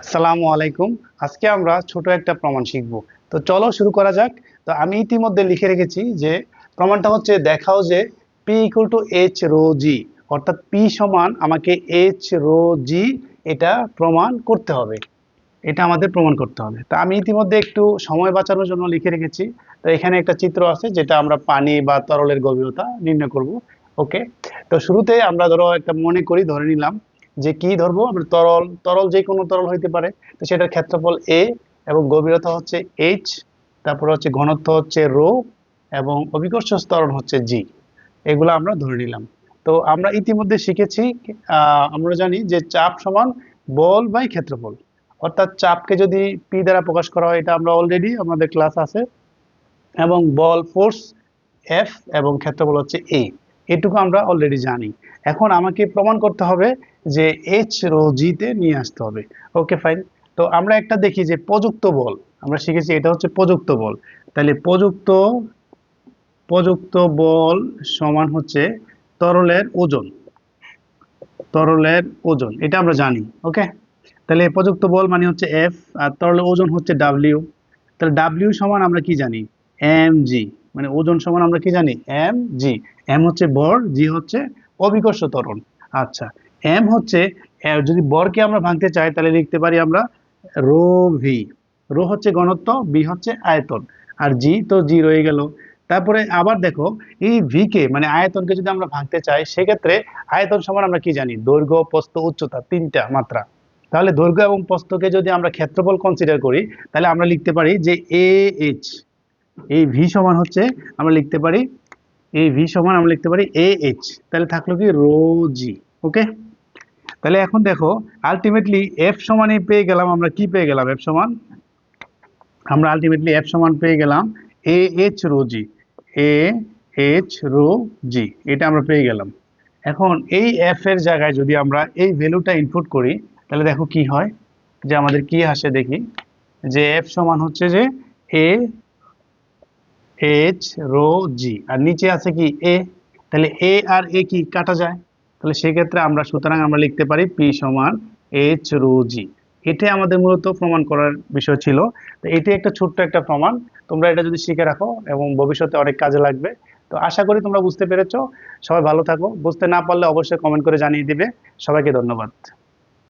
আসসালামু আলাইকুম। আজকে আমরা ছোট একটা প্রমাণ শিখব। তো চলো শুরু করা যাক। তো আমি ইতিমধ্যে লিখে রেখেছি যে প্রমাণটা হচ্ছে দেখাও যে P equal to H rho g অর্থাৎ পি সমান আমাকে এইচ রো জি এটা প্রমাণ করতে হবে। এটা আমাদের প্রমাণ করতে হবে। তো আমি ইতিমধ্যে একটু সময় বাঁচানোর জন্য লিখে রেখেছি। তো এখানে একটা চিত্র আছে যেটা আমরা পানি বা তরলের গভীরতা নির্ণয় করব। ওকে? তো শুরুতে আমরা ধরো একটা মনে করি, ধরে নিলাম যে কি ধরবো আমরা তরল তরল যে কোনো তরল হইতে পারে। তো সেটার ক্ষেত্রফল এ এবং গভীরতা হচ্ছে এইচ তারপর হচ্ছে ঘনত্ব হচ্ছে রো এবং অভিকর্ষ স্তরণ হচ্ছে জি এগুলো আমরা ধরে নিলাম। তো আমরা ইতিমধ্যে শিখেছি আমরা জানি যে চাপ সমান বল বাই ক্ষেত্রফল। অর্থাৎ চাপকে যদি পি দ্বারা প্রকাশ করা হয়, এটা আমরা অলরেডি আমাদের ক্লাস আছে। এবং বল ফোর্স এফ এবং ক্ষেত্রফল হচ্ছে এ এটুকু আমরা অলরেডি জানি। এখন আমাকে প্রমাণ করতে হবে যে এইচ রো জিতে নিয়ে আসতে হবে। ওকে ফাইন তো আমরা একটা দেখি যে প্রযুক্ত বল, আমরা শিখেছি এটা হচ্ছে প্রযুক্ত বল। তাহলে প্রযুক্ত প্রযুক্ত বল সমান হচ্ছে তরলের ওজন। তরলের ওজন, এটা আমরা জানি ওকে তাহলে প্রযুক্ত বল মানে হচ্ছে এফ আর তরলের ওজন হচ্ছে ডাব্লিউ তাহলে ডাব্লিউ সমান আমরা কি জানি? এম জি মানে ওজন সমান আমরা কি জানি? এম জি এম হচ্ছে বর জি হচ্ছে অভিকর্ষ ত্বরণ। আচ্ছা এম হচ্ছে যদি বরকে আমরা ভাঙতে চাই, তাহলে লিখতে পারি আমরা রো ভি রো হচ্ছে ঘনত্ব বি হচ্ছে আয়তন। আর জি তো জি রয়ে গেল। তারপরে আবার দেখো, এই ভি কে মানে আয়তনকে যদি আমরা ভাঙতে চাই, সেক্ষেত্রে আয়তন সমান আমরা কি জানি? দৈর্ঘ্য, প্রস্থ, উচ্চতা, তিনটা মাত্রা। তাহলে দৈর্ঘ্য এবং প্রস্থকে যদি আমরা ক্ষেত্রফল কনসিডার করি, তাহলে আমরা লিখতে পারি যে এ এইচ এই ভি সমান হচ্ছে আমরা লিখতে পারি, এই ভি সমান আমরা লিখতে পারি এ এইচ তাহলে থাকল কি রো জি ওকে তাহলে এখন দেখো আলটিমেটলি এফ সমান পেয়ে গেলাম আমরা কি পেয়ে গেলাম এফ সমান? আমরা আলটিমেটলি এফ সমান পেয়ে গেলাম A H row G A H row G এটা আমরা পেয়ে গেলাম। এখন এই এফ এর জায়গায় যদি আমরা এই ভ্যালুটা ইনপুট করি, তাহলে দেখো কি হয়? যে আমাদের কি আসে দেখি? যে এফ সমান হচ্ছে যে এ এইচ রো জি আর নিচে আছে কি এ তাহলে এ আর এ কি কাটা যায়? তাহলে সেক্ষেত্রে আমরা, সুতরাং আমরা লিখতে পারি পি সমান এইচ রো জি এটাই আমাদের মূলত প্রমাণ করার বিষয় ছিল। তো এটি একটা ছোট্ট একটা প্রমাণ। তোমরা এটা যদি শিখে রাখো এবং ভবিষ্যতে অনেক কাজে লাগবে। তো আশা করি তোমরা বুঝতে পেরেছ। সবাই ভালো থাকো। বুঝতে না পারলে অবশ্যই কমেন্ট করে জানিয়ে দিবে। সবাইকে ধন্যবাদ।